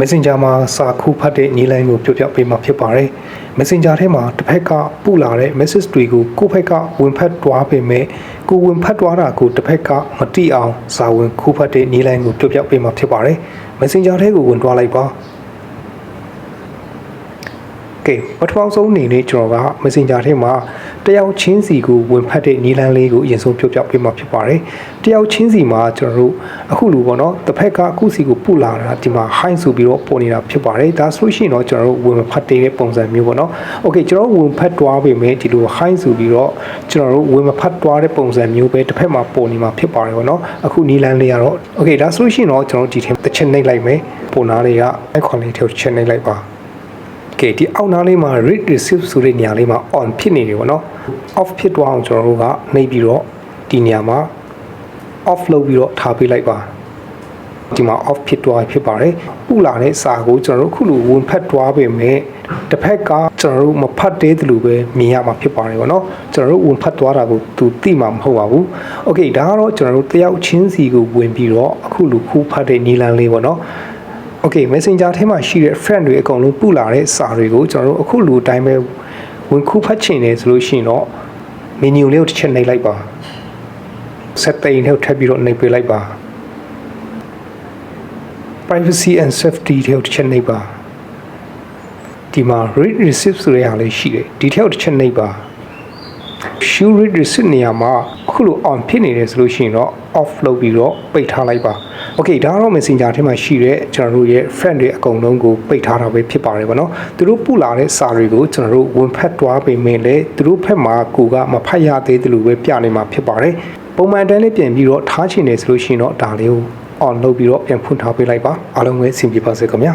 Messenger မှာစာခုဖတ်တဲ့နည်းလမ်းကိုပြောပြပေးမှာဖြစ်ပါတယ်။ Messenger ထဲမှာတစ်ဖက်ကပို့လာတဲ့ message တွေကိုကိုယ့်ဘက်ကဝင်ဖတ်သွားပေမဲ့ကိုဝင်ဖတ်သွားတာကိုတစ်ဖက်ကမတိအောင်စာဝင်ခုဖတ်တဲ့နည်းလမ်းကိုပြောပြပေးမှာဖြစ်ပါတယ်။ Messenger ထဲကိုဝင်သွားလိုက်ပါ။ ကဲပထမဆုံးအနေနဲ့ကျွန်တော်က Messenger ထဲမှာတယောက်ချင်းစီကိုဝင်ဖတ်တဲ့နည်းလမ်းလေးကိုအရင်ဆုံးပြောပြပေးမှာဖြစ်ပါတယ်။တယောက်ချင်းစီမှာကျွန်တော်တို့အခုလိုပေါ့နော်တစ်ဖက်ကအခုစီကိုပုလာတာဒီမှာ high ဆိုပြီးတော့ပေါ်နေတာဖြစ်ပါတယ်။ဒါဆိုလို့ရှိရင်တော့ကျွန်တော်တို့ဝင်မဖတ်တဲ့ပုံစံမျိုးပေါ့နော်။ Okay ကျွန်တော်တို့ဝင်ဖတ်သွားပေမဲ့ဒီလို high ဆိုပြီးတော့ကျွန်တော်တို့ဝင်မဖတ်သွားတဲ့ပုံစံမျိုးပဲတစ်ဖက်မှာပေါ်နေမှာဖြစ်ပါတယ်ပေါ့နော်။အခုနည်းလမ်းလေးကတော့ Okay ဒါဆိုလို့ရှိရင်တော့ကျွန်တော်တို့ဒီထဲတစ်ချက်နှိပ်လိုက်မယ်။ပုံနာလေးက icon လေးထဲကိုချက်နှိပ်လိုက်ပါ။ ကဲဒီအောက်နားလေးမှာ read receive ဆိုတဲ့နေရာလေးမှာ on ဖြစ်နေတယ်ပေါ့နော် off ဖြစ်သွားအောင်ကျွန်တော်တို့ကနှိပ်ပြီးတော့ဒီနေရာမှာ off လုပ်ပြီးတော့ထားပေးလိုက်ပါဒီမှာ off ဖြစ်သွားဖြစ်ပါတယ်ပူလာတဲ့စာကိုကျွန်တော်တို့အခုလိုဝင်ဖတ်သွားပေမဲ့တစ်ဖက်ကကျွန်တော်တို့မဖတ်သေးတယ်လို့ပဲမြင်ရမှာဖြစ်ပါတယ်ပေါ့နော်ကျွန်တော်တို့ဝင်ဖတ်သွားတာကိုသူသိမှာမဟုတ်ပါဘူးโอเคဒါကတော့ကျွန်တော်တို့တယောက်ချင်းစီကိုဝင်ပြီးတော့အခုလိုခုဖတ်တဲ့နီလန်းလေးပေါ့နော် Okay Messenger ထဲမှာရှိတဲ့ friend တွေအကုန်လုံးပူလာတဲ့စာတွေကိုကျွန်တော်တို့အခုလူအတိုင်းပဲဝင်ခုဖတ်ချင်တယ်ဆိုလို့ရှိရင်တော့ menu လေးကိုတစ်ချက်နှိပ်လိုက်ပါ setting ထဲကိုထပ်ပြီးတော့နှိပ်ပေးလိုက်ပါ privacy and safety ထဲကိုတစ်ချက်နှိပ်ပါဒီမှာ read receipt ဆိုတဲ့ဟာလေးရှိတယ်ဒီထဲကိုတစ်ချက်နှိပ်ပါ shoe read receipt နေရာမှာအခုလို on ဖြစ်နေတယ်ဆိုလို့ရှိရင်တော့ off လုပ်ပြီးတော့ပိတ်ထားလိုက်ပါ okay ဒါကတော့ messenger ထဲမှာရှိတဲ့ကျွန်တော်တို့ရဲ့ friend တွေအကုန်လုံးကိုပိတ်ထားတာပဲဖြစ်ပါတယ်ဗောနော်သူတို့ပို့လာတဲ့စာတွေကိုကျွန်တော်တို့ဝင်ဖတ်သွားပေမဲ့လည်းသူတို့ဖက်မှာကိုကမဖတ်ရသေးတယ်လို့ပဲပြနေမှာဖြစ်ပါတယ်ပုံမှန်တန်းလေးပြင်ပြီးတော့ထားချင်တယ်ဆိုလို့ရှိရင်တော့ဒါလေးကို on လုပ်ပြီးတော့ပြန်ဖွင့်ထားပေးလိုက်ပါအားလုံးပဲအဆင်ပြေပါစေခင်ဗျာ